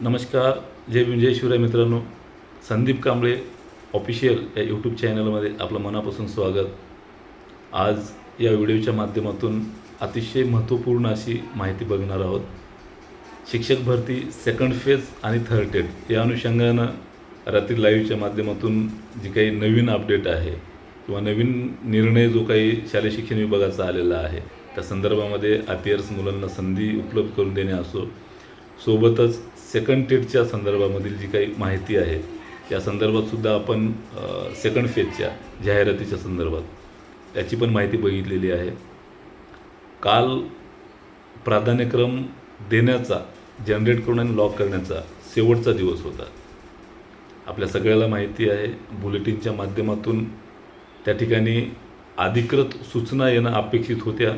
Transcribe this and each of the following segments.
नमस्कार जय विजय शिवराय मित्रांनो. संदीप कांबळे ऑफिशियल या यूट्यूब चॅनलमध्ये आपलं मनापासून स्वागत. आज या व्हिडिओच्या माध्यमातून अतिशय महत्त्वपूर्ण अशी माहिती बघणार आहोत. शिक्षक भरती सेकंड फेज आणि थर्ड टेड या अनुषंगानं रात्री लाईव्हच्या माध्यमातून जी काही नवीन अपडेट आहे किंवा नवीन निर्णय जो काही शालेय शिक्षण विभागाचा आलेला आहे त्या संदर्भामध्ये अपियर्स मुलांना संधी उपलब्ध करून देणे असो सोबतच सेकंड टेटच्या संदर्भामधील जी काही माहिती आहे या संदर्भातसुद्धा आपण सेकंड फेजच्या जाहिरातीच्या संदर्भात याची पण माहिती बघितलेली आहे. काल प्राधान्यक्रम देण्याचा जनरेट करून आणि लॉक करण्याचा शेवटचा दिवस होता. आपल्या सगळ्याला माहिती आहे बुलेटिनच्या माध्यमातून त्या ठिकाणी अधिकृत सूचना येणं अपेक्षित होत्या.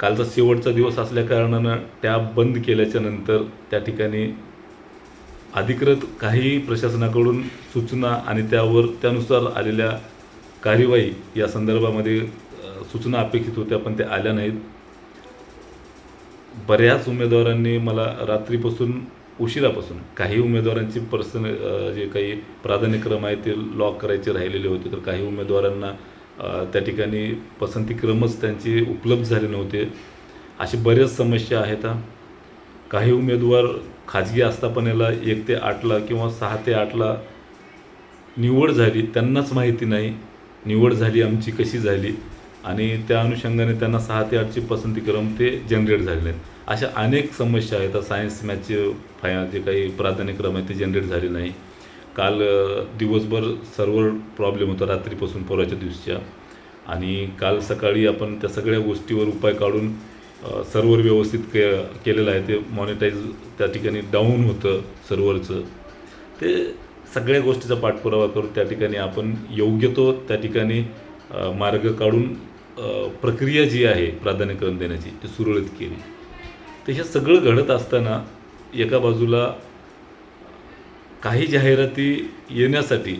कालचा शेवटचा दिवस असल्याकारणानं त्या बंद केल्याच्यानंतर त्या ठिकाणी अधिकृत काही प्रशासनाकडून सूचना आणि त्यावर त्यानुसार आलेल्या कार्यवाही या संदर्भामध्ये सूचना अपेक्षित होत्या पण त्या आल्या नाहीत. बऱ्याच उमेदवारांनी मला रात्रीपासून उशिरापासून काही उमेदवारांची पर्सन जे काही प्राधान्यक्रम आहे ते लॉक करायचे राहिलेले होते तर काही उमेदवारांना त्या ठिकाणी पसंतीक्रमच त्यांचे उपलब्ध झाले नव्हते. अशी बऱ्याच समस्या आहेत काही उमेदवार खाजगी आस्थापनेला एक ते आठला किंवा सहा ते आठला निवड झाली त्यांनाच माहिती नाही निवड झाली आमची कशी झाली आणि त्या अनुषंगाने त्यांना सहा ते आठचे पसंतीक्रम ते जनरेट झाले नाहीत अशा अनेक समस्या आहेत. सायन्स मॅथचे फाय जे काही प्राधान्यक्रम आहे ते जनरेट झाले नाही. काल दिवसभर सर्वर प्रॉब्लेम होता रात्रीपासून पोराच्या दिवशीच्या आणि काल सकाळी आपण त्या सगळ्या गोष्टीवर उपाय काढून सर्वर व्यवस्थित के केलेलं आहे. ते मॉनिटाईज त्या ठिकाणी डाऊन होतं सर्वरचं ते सगळ्या गोष्टीचा पाठपुरावा करून त्या ठिकाणी आपण योग्य तो त्या ठिकाणी मार्ग काढून प्रक्रिया जी आहे प्राधान्यक्रम देण्याची ती सुरळीत केली. तर हे सगळं घडत असताना एका बाजूला काही जाहिराती येण्यासाठी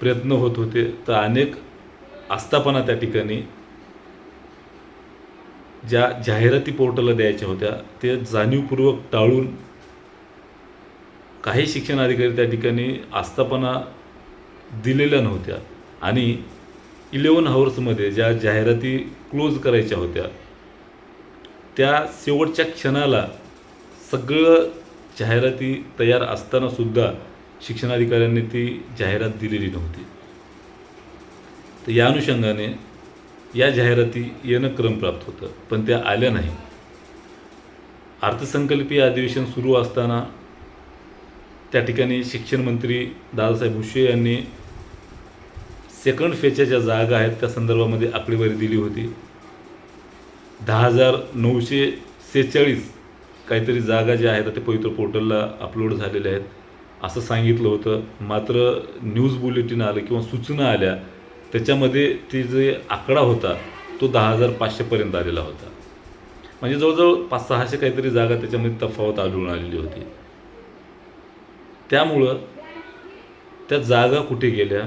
प्रयत्न होत होते तर अनेक आस्थापना त्या ठिकाणी ज्या जाहिराती पोर्टलला द्यायच्या होत्या ते जाणीवपूर्वक टाळून काही शिक्षण अधिकारी त्या ठिकाणी आस्थापना दिलेल्या नव्हत्या. आणि इलेवन हावर्समध्ये ज्या जाहिराती क्लोज करायच्या होत्या त्या शेवटच्या क्षणाला सगळं जाहिराती तयार असतानासुद्धा शिक्षणाधिकाऱ्यांनी ती जाहिरात दिलेली नव्हती. तर या अनुषंगाने या जाहिराती येणं क्रमप्राप्त होतं पण त्या आल्या नाही. अर्थसंकल्पीय अधिवेशन सुरू असताना त्या ठिकाणी शिक्षण मंत्री दादासाहेब भुसे यांनी सेकंड फेजच्या ज्या जागा आहेत त्या संदर्भामध्ये आकडेवारी दिली होती. दहा हजार नऊशे सेहेचाळीस काहीतरी जागा ज्या आहेत ते पवित्र पोर्टलला अपलोड झालेल्या आहेत. असं सांगितलं होतं. मात्र न्यूज बुलेटिन आलं किंवा सूचना आल्या त्याच्यामध्ये ते जे आकडा होता तो दहा हजार पाचशेपर्यंत आलेला होता. म्हणजे जवळजवळ पाच सहाशे काहीतरी जागा त्याच्यामध्ये तफावत आढळून आलेली होती. त्यामुळं त्या जागा कुठे गेल्या?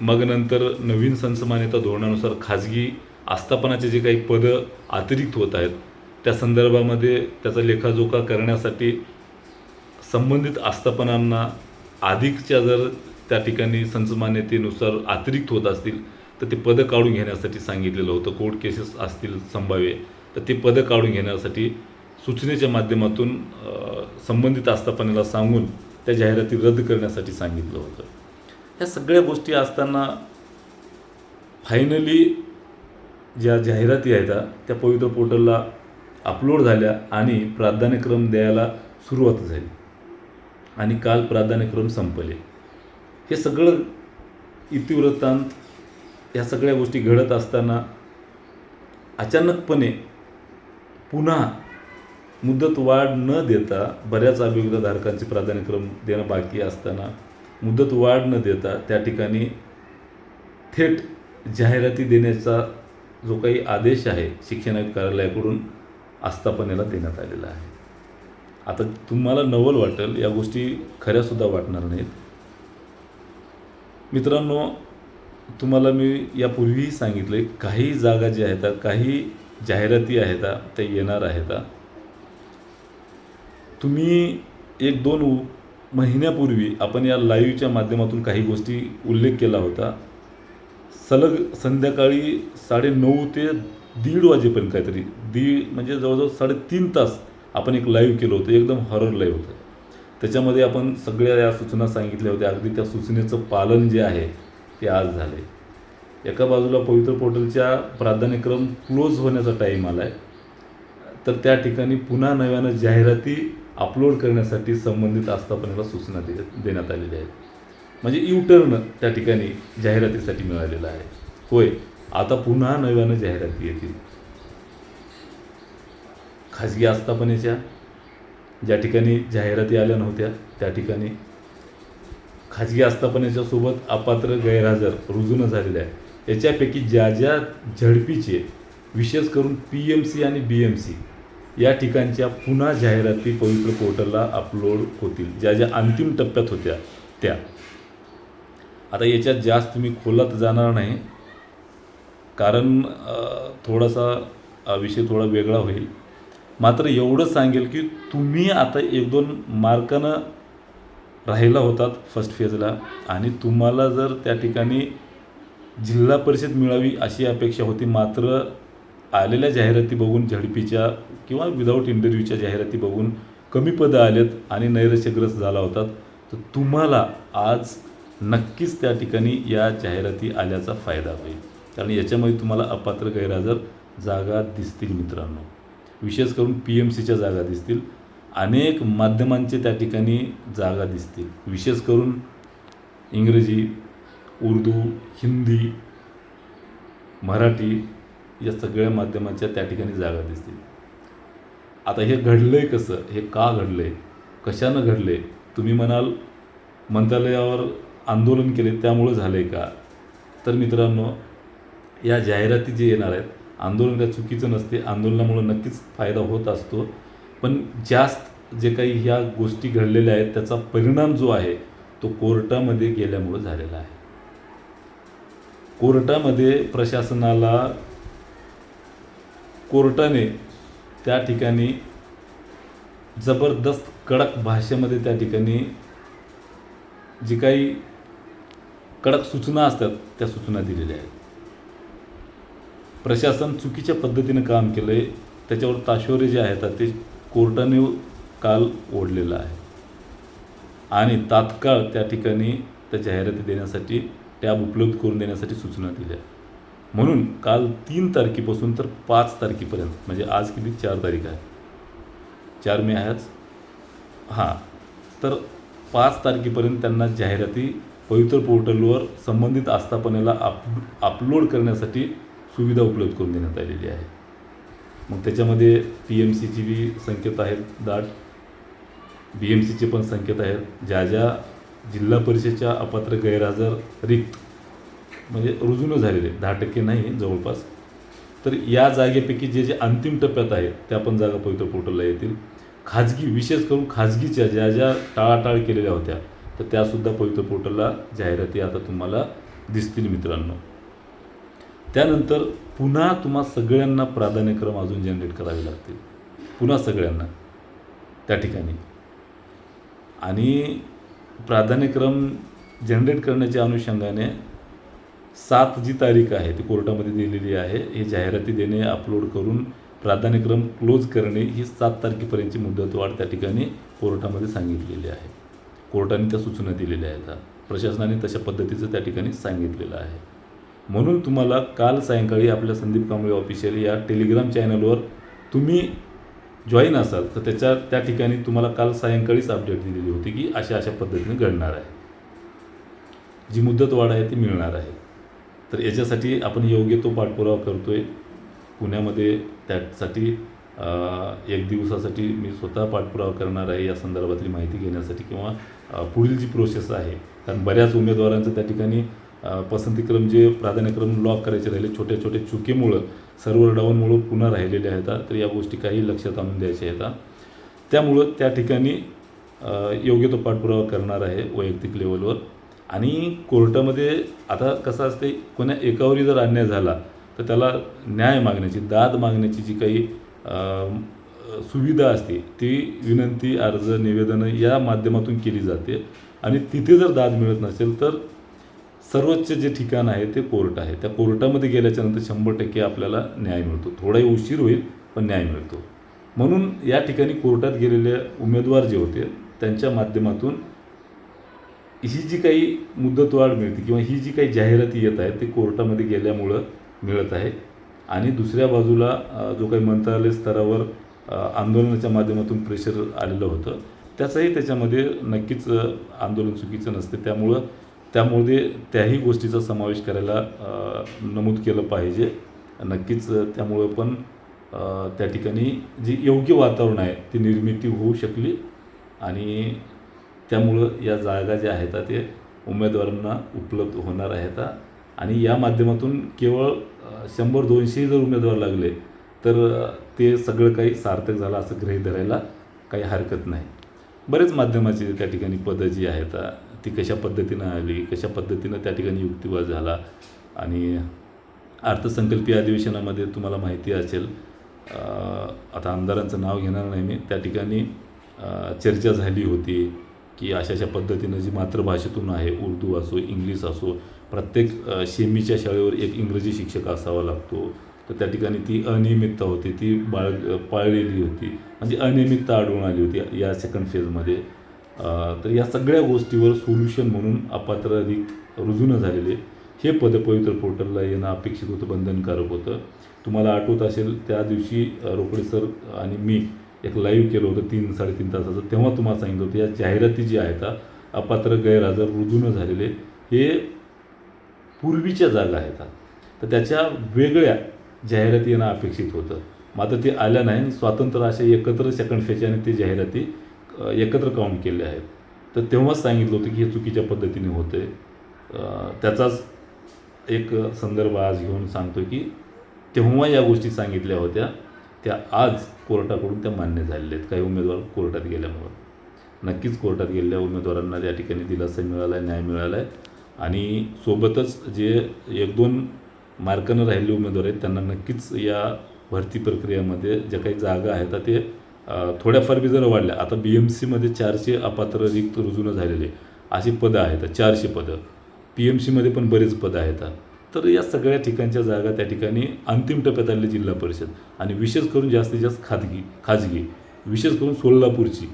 मग नंतर नवीन संसमान्यता धोरणानुसार खाजगी आस्थापनाचे जे काही पदं अतिरिक्त होत आहेत त्या संदर्भामध्ये त्याचा लेखाजोखा करण्यासाठी संबंधित आस्थापनांना अधिकच्या जर त्या ठिकाणी संचमान्यतेनुसार अतिरिक्त होत असतील तर ते पदं काढून घेण्यासाठी सांगितलेलं होतं. कोर्ट केसेस असतील संभाव्य तर ते पदं काढून घेण्यासाठी सूचनेच्या माध्यमातून संबंधित आस्थापनेला सांगून त्या जाहिराती रद्द करण्यासाठी सांगितलं होतं. ह्या सगळ्या गोष्टी असताना फायनली ज्या जाहिराती आहेत त्या पवित्र पोर्टलला अपलोड झाल्या आणि प्राधान्यक्रम द्यायला सुरुवात झाली. आणि काल प्राधान्यक्रम संपले. हे सगळं इतिवृत्तांत ह्या सगळ्या गोष्टी घडत असताना अचानकपणे पुन्हा मुदत वाढ न देता बऱ्याच अभियोगधारकांचे प्राधान्यक्रम देणं बाकी असताना मुदत वाढ न देता त्या ठिकाणी थेट जाहिराती देण्याचा जो काही आदेश आहे शिक्षण कार्यालयाकडून आस्थापनेला देण्यात आलेला आहे. आता तुम्हाला नवल वाटेल या गोष्टी खऱ्यासुद्धा वाटणार नाहीत. मित्रांनो तुम्हाला मी यापूर्वीही सांगितलं आहे काही जागा ज्या आहेत काही जाहिराती आहेत त्या येणार आहेत. तुम्ही एक दोन महिन्यापूर्वी आपण या लाईव्हच्या माध्यमातून काही गोष्टी उल्लेख केला होता. सलग संध्याकाळी साडेनऊ ते दीड वाजेपर्यंत काहीतरी दीड म्हणजे जवळजवळ साडेतीन तास आपण एक लाईव्ह केलं होतं एकदम हॉरर लाईव्ह होतं. त्याच्यामध्ये आपण सगळ्या या सूचना सांगितल्या होत्या अगदी त्या सूचनेचं पालन जे आहे ते आज झालं आहे एका बाजूला पवित्र पोर्टलच्या प्राधान्यक्रम क्लोज होण्याचा टाईम आला आहे तर त्या ठिकाणी पुन्हा नव्यानं जाहिराती अपलोड करण्यासाठी संबंधित आस्थापनेला सूचना दे देण्यात आलेल्या आहेत. म्हणजे यू टर्न त्या ठिकाणी जाहिरातीसाठी मिळालेला आहे. होय. आता पुन्हा नव्यानं जाहिराती येतील. खाजगी आस्थापनेच्या ज्या ठिकाणी जाहिराती आल्या नव्हत्या त्या ठिकाणी खाजगी आस्थापनेच्या सोबत अपात्र गैरहजर रुजून झालेले आहे याच्यापैकी ज्या ज्या झडपीचे विशेष करून पी एम सी आणि बी एम सी या ठिकाणच्या पुन्हा जाहिराती पवित्र पोर्टलला अपलोड होतील. ज्या ज्या अंतिम टप्प्यात होत्या त्या. आता याच्यात जास्त मी खोलात जाणार नाही. कारण थोडासा विषय थोडा वेगळा होईल. मात्र एवढं सांगेल की तुम्ही आता एक दोन मार्कानं राहिला होतात फर्स्ट फेजला आणि तुम्हाला जर त्या ठिकाणी जिल्हा परिषद मिळावी अशी अपेक्षा होती मात्र आलेल्या जाहिराती बघून झडपीच्या किंवा विदाऊट इंटरव्ह्यूच्या जाहिराती बघून कमी पदं आलेत आणि नैराश्यग्रस्त झाला होतात तर तुम्हाला आज नक्कीच त्या ठिकाणी या जाहिराती आल्याचा फायदा होईल. कारण याच्यामध्ये तुम्हाला अपात्र गैरहजर जागा दिसतील मित्रांनो. विशेष करून पी एम सीच्या जागा दिसतील. अनेक माध्यमांचे त्या ठिकाणी जागा दिसतील. विशेष करून इंग्रजी उर्दू हिंदी मराठी या सगळ्या माध्यमांच्या त्या ठिकाणी जागा दिसतील. आता हे घडलं आहे कसं? हे का घडलं आहे कशानं घडलं आहे तुम्ही म्हणाल मंत्रालयावर आंदोलन केले त्यामुळं झालं आहे का? तर मित्रांनो या जाहिराती जे येणार आहेत आंदोलन काय चुकीचं नसते आंदोलनामुळं नक्कीच फायदा होत असतो. पण जास्त जे काही ह्या गोष्टी घडलेल्या आहेत त्याचा परिणाम जो आहे तो कोर्टामध्ये गेल्यामुळं झालेला आहे. कोर्टामध्ये प्रशासनाला कोर्टाने त्या ठिकाणी जबरदस्त कडक भाषेमध्ये त्या ठिकाणी जी काही कडक सूचना असतात त्या सूचना दिलेल्या आहेत. प्रशासन चुकीच्या पद्धतीनं काम केलं आहे त्याच्यावर ताशोरे जे आहेत ते कोर्टाने काल ओढलेलं आहे. आणि तात्काळ त्या ठिकाणी त्या जाहिराती देण्यासाठी टॅब उपलब्ध करून देण्यासाठी सूचना दिल्या. म्हणून काल तीन तारखेपासून तर पाच तारखेपर्यंत म्हणजे आज किती? चार तारीख आहे. चार मे आहेच. हां. तर पाच तारखेपर्यंत त्यांना जाहिराती पवित्र पोर्टलवर संबंधित आस्थापनेला अप अपलोड करण्यासाठी सुविधा उपलब्ध करून देण्यात आलेली आहे. मग त्याच्यामध्ये पी एम सीची बी संकेत आहेत दाट. बी एम सीचे पण संकेत आहेत. ज्या ज्या जिल्हा परिषदेच्या अपात्र गैरहजर रिक्त म्हणजे रुजून झालेले दहा टक्के नाही जवळपास. तर या जागेपैकी जे जे अंतिम टप्प्यात आहेत त्या पण जागा पवित्र पोर्टलला येतील. खाजगी विशेष करून खाजगीच्या ज्या ज्या टाळाटाळ केलेल्या होत्या तर त्यासुद्धा पवित्र पोर्टलला जाहिराती आता तुम्हाला दिसतील मित्रांनो. त्यानंतर पुन्हा तुम्हा सगळ्यांना प्राधान्यक्रम अजून जनरेट करावे लागतील. पुन्हा सगळ्यांना. त्या ठिकाणी. आणि प्राधान्यक्रम जनरेट करण्याच्या अनुषंगाने सात जी तारीख आहे ती कोर्टामध्ये दिलेली आहे हे जाहिराती देणे अपलोड करून प्राधान्यक्रम क्लोज करणे ही सात तारखेपर्यंतची मुदतवाढ त्या ठिकाणी कोर्टामध्ये सांगितलेली आहे. कोर्टाने त्या सूचना दिलेल्या आहेत. प्रशासनाने तशा पद्धतीचं त्या ठिकाणी सांगितलेलं आहे. म्हणून तुम्हाला काल सायंकाळी आपल्या संदीप कांबळे ऑफिशियल या टेलिग्राम चॅनलवर तुम्ही जॉईन असाल तर त्याच्या त्या ठिकाणी तुम्हाला काल सायंकाळीच अपडेट दिलेली होती की अशा अशा पद्धतीने घडणार आहे. जी मुदतवाढ आहे ती मिळणार आहे. तर याच्यासाठी आपण योग्य तो पाठपुरावा करतो आहे पुण्यामध्ये त्यासाठी एक दिवसासाठी मी स्वतः पाठपुरावा करणार आहे या संदर्भातली माहिती घेण्यासाठी किंवा पुढील जी प्रोसेस आहे कारण बऱ्याच उमेदवारांचं त्या ठिकाणी पसंतीक्रम जे प्राधान्यक्रम लॉक करायचे राहिले छोट्या छोट्या चुकीमुळं सर्व्हर डाऊनमुळं पुन्हा राहिलेले आहेत तर या गोष्टी काही लक्षात आणून द्यायच्या आहेत. त्यामुळं त्या ठिकाणी योग्य तो पाठपुरावा करणार आहे वैयक्तिक लेवलवर आणि कोर्टामध्ये आता कसं असते कोण्या एकावरी जर अन्याय झाला तर त्याला न्याय मागण्याची दाद मागण्याची जी काही सुविधा असते ती विनंती अर्ज निवेदनं या माध्यमातून केली जाते. आणि तिथे जर दाद मिळत नसेल तर सर्वोच्च जे ठिकाण आहे ते कोर्ट आहे. त्या कोर्टामध्ये गेल्याच्यानंतर शंभर टक्के आपल्याला न्याय मिळतो. थोडाही उशीर होईल पण न्याय मिळतो. म्हणून या ठिकाणी कोर्टात गेलेले उमेदवार जे होते त्यांच्या माध्यमातून ही जी काही मुदतवाढ मिळते किंवा ही जी काही जाहिराती येत आहेत ते कोर्टामध्ये गेल्यामुळं मिळत आहे. आणि दुसऱ्या बाजूला जो काही मंत्रालय स्तरावर आंदोलनाच्या माध्यमातून प्रेशर आलेलं होतं त्याचाही त्याच्यामध्ये नक्कीच आंदोलन चुकीचं नसते. त्यामुळं त्यामुळे त्याही गोष्टीचा समावेश करायला नमूद केलं पाहिजे. नक्कीच त्यामुळं पण त्या ठिकाणी जी योग्य वातावरण आहे ती निर्मिती होऊ शकली. आणि त्यामुळं या जागा ज्या आहेत ते उमेदवारांना उपलब्ध होणार आहेत. आणि या माध्यमातून केवळ शंभर दोनशे जर उमेदवार लागले तर ते सगळं काही सार्थक झालं असं गृहीत धरायला काही हरकत नाही. बरेच माध्यमाची त्या ठिकाणी पदं जी आहेत ती कशा पद्धतीनं आली कशा पद्धतीनं त्या ठिकाणी युक्तिवाद झाला आणि अर्थसंकल्पीय अधिवेशनामध्ये तुम्हाला माहिती असेल आता आमदारांचं नाव घेणार नाही मी त्या ठिकाणी चर्चा झाली होती की अशा अशा पद्धतीनं जी मातृभाषेतून आहे उर्दू असो इंग्लिश असो प्रत्येक शेमीच्या शाळेवर एक इंग्रजी शिक्षक असावा लागतो. तर त्या ठिकाणी ती अनियमितता होती ती बाळ पाळलेली होती. म्हणजे अनियमितता आढळून आली होती या सेकंड फेजमध्ये तर या सगळ्या गोष्टीवर सोल्युशन म्हणून अपात्र अधिक रुजू न झालेले. हे पद पवित्र पोर्टलला येणं अपेक्षित होतं बंधनकारक होतं. तुम्हाला आठवत असेल त्या दिवशी रोकडे सर आणि मी एक लाईव्ह केलं होतं तीन साडेतीन तासाचं. तेव्हा तुम्हाला सांगितलं होतं या जाहिराती जी आहेत अपात्र गैरहजर रुजू न झालेले हे पूर्वीच्या जागा आहेत. तर त्याच्या वेगळ्या जाहिराती येणं अपेक्षित होतं. मात्र ते आल्या नाही स्वातंत्र्य अशा एकत्र सेकंड फेजने ते जाहिराती एकत्र काउंट केले आहेत. तर तेव्हाच सांगितलं होतं की हे चुकीच्या पद्धतीने होते. त्याचाच एक संदर्भ आज घेऊन सांगतो की तेव्हा या गोष्टी सांगितल्या होत्या. त्या आज कोर्टाकडून त्या मान्य झालेल्या आहेत. काही उमेदवार कोर्टात गेल्यामुळं. नक्कीच कोर्टात गेलेल्या उमेदवारांना त्या ठिकाणी दिलासा मिळाला आहे न्याय मिळाला आहे आणि सोबतच जे एक दोन मार्कानं राहिलेले उमेदवार आहेत त्यांना नक्कीच या भरती प्रक्रियेमध्ये ज्या काही जागा आहेत ते थोड्याफार बी जर वाढल्या आता बी एम सीमध्ये चारशे अपात्र रिक्त रुजून झालेले अशी पदं आहेत चारशे पदं. पी एम सीमध्ये पण बरेच पदं आहेत. तर या सगळ्या ठिकाणच्या जागा त्या ठिकाणी अंतिम टप्प्यात आलेली जिल्हा परिषद. आणि विशेष करून जास्तीत जास्त खाजगी खाजगी विशेष करून सोलापूरची.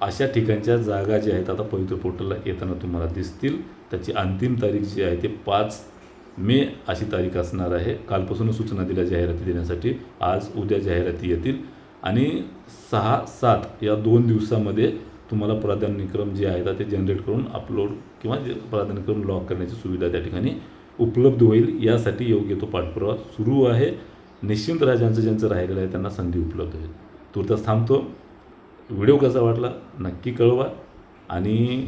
अशा ठिकाणच्या जागा ज्या आहेत आता पवित्र पोर्टलला येताना तुम्हाला दिसतील. त्याची अंतिम तारीख जी आहे ते पाच मे अशी तारीख असणार आहे. कालपासूनच सूचना दिल्या जाहिराती देण्यासाठी. आज उद्या जाहिराती येतील. आणि सहा सात या दोन दिवसामध्ये तुम्हाला प्राधान्यक्रम जे आहेत ते जनरेट करून अपलोड किंवा जे प्राधान्यक्रम लॉक करण्याची सुविधा त्या ठिकाणी उपलब्ध होईल. यासाठी योग्य तो पाठपुरावा सुरू आहे. निश्चिंत राजांचं ज्यांचं राहिलेलं आहे त्यांना संधी उपलब्ध होईल. तुर्तास थांबतो. व्हिडिओ कसा वाटला नक्की कळवा. आणि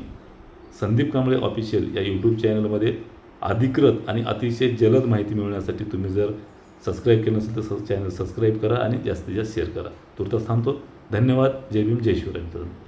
संदीप कांबळे ऑफिशियल या यूट्यूब चॅनलमध्ये अधिकृत आणि अतिशय जलद माहिती मिळवण्यासाठी तुम्ही जर सबस्क्राईब केलं नसेल तर चॅनल सबस्क्राईब करा आणि जास्तीत जास्त शेअर करा. तुर्तास थांबतो. धन्यवाद. जय भीम. जय शिवराय मित्रांनो.